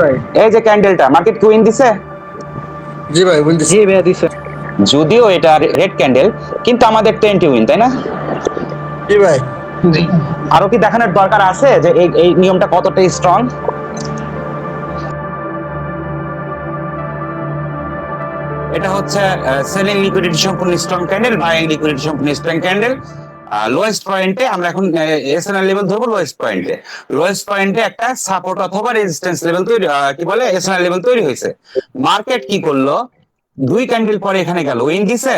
ভাই। এই যে ক্যান্ডেলটা মার্কেট কুইন দিছে? জি ভাই বলতেছি জি ভাইয়া দিছে। যদিও এটা রেড ক্যান্ডেল কিন্তু আমাদের টোয়েন্টি উইন তাই না? জি ভাই। জি। আরও কি দেখানোর দরকার আছে যে এই এই নিয়মটা কতটা স্ট্রং এটা হচ্ছে সেলিং লিকুইডিটি সম্পূর্ণ স্ট্রং ক্যান্ডেল বাইং লিকুইডিটি সম্পূর্ণ স্ট্রং ক্যান্ডেল লোয়েস্ট পয়েন্টে আমরা এখন এসএনএল লেভেল ধরবো লোয়েস্ট পয়েন্টে লোয়েস্ট পয়েন্টে একটা সাপোর্ট অথবা রেজিস্ট্যান্স লেভেল তৈরি কি বলে এসএনএল লেভেল তৈরি হয়েছে। মার্কেট কি করল? দুই ক্যান্ডেল পরে এখানে গেল। উইন দিছে?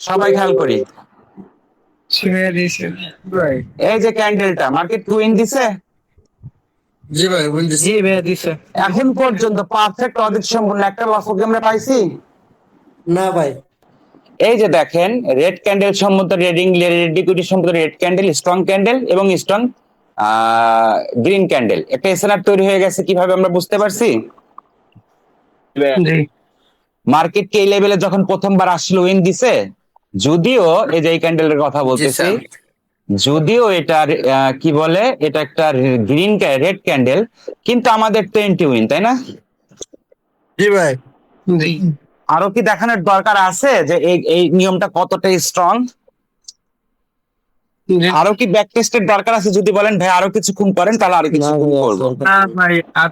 সবাই খেয়াল করি। এই যে ক্যান্ডেলটা মার্কেট উইন দিছে? জি ভাই জি ভাইয়া দিছে। এখন পর্যন্ত পারফেক্ট অদিত সম্পূর্ণ একটা লস কি আমরা পাইছি? না ভাই। এই যে দেখেন রেড ক্যান্ডেল সম্মত রেডিং রেড ইকুইটি সম্মত রেড ক্যান্ডেল স্ট্রং ক্যান্ডেল এবং স্ট্রং গ্রিন ক্যান্ডেল একটা এসএনআর তৈরি হয়ে গেছে কীভাবে আমরা বুঝতে পারছি? জি। মার্কেট কে এই লেভেলে যখন প্রথমবার আসলো উইন দিছে যদিও এই যে এই ক্যান্ডেলের কথা বলতেছি যদিও এটা কি বলে এটা একটা গ্রিন রেড ক্যান্ডেল কিন্তু আমাদের টোয়েন্টি উইন তাই না? জি ভাই। জি। আরও কি দেখানোর দরকার আছে যে এই এই নিয়মটা কতটা স্ট্রং আরও কি ব্যাক টেস্টের দরকার আছে? যদি বলেন ভাই আরও কিছু খুন করেন তাহলে আরও কিছুক্ষণ করব। না ভাই আর